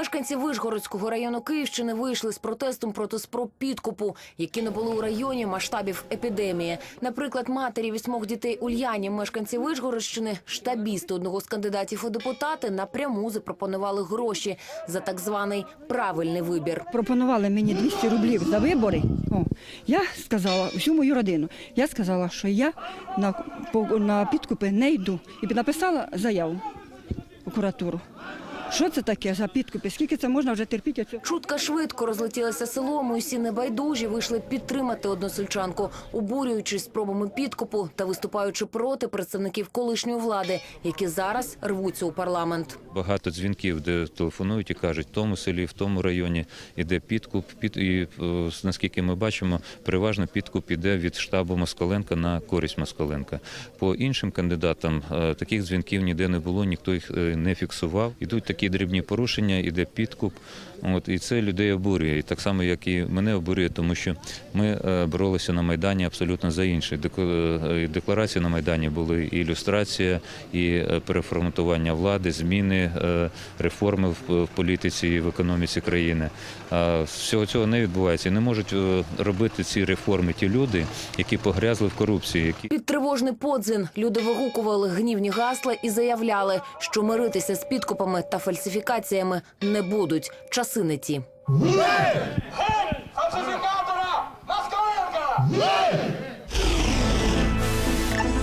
Мешканці Вишгородського району Київщини вийшли з протестом проти спроб підкупу, які не були у районі масштабів епідемії. Наприклад, матері вісьмох дітей Ульяні, мешканці Вишгородщини, штабісти одного з кандидатів у депутати напряму запропонували гроші за так званий правильний вибір. пропонували мені 200 рублів за вибори. О, я сказала всю мою родину. Я сказала, що я на, по- на підкупи не йду. І написала заяву прокуратуру. Що це таке за підкупи? Скільки це можна вже терпіти? Чутка швидко розлетілася селом, і усі небайдужі вийшли підтримати односельчанку, обурюючись спробами підкупу та виступаючи проти представників колишньої влади, які зараз рвуться у парламент. Багато дзвінків, де телефонують і кажуть, в тому селі, в тому районі іде підкуп. Під і наскільки ми бачимо, переважно підкуп іде від штабу Москаленка на користь Москаленка. По іншим кандидатам е, таких дзвінків ніде не було, ніхто їх е, не фіксував. Ідуть такі дрібні порушення, іде підкуп. От і це людей обурює. І так само, як і мене обурює, тому що ми е, боролися на майдані абсолютно за інше. Е, Декларації на майдані були і ілюстрація, і е, переформатування влади, зміни, реформи в політиці і в економіці країни. Всього цього не відбувається. І не можуть робити ці реформи ті люди, які погрязли в корупції, які Під тривожний подзин люди вигукували гнівні гасла і заявляли, що миритися з підкупами та фальсифікаціями не будуть. Часи не ті. Фальсифікатора! Москаленка!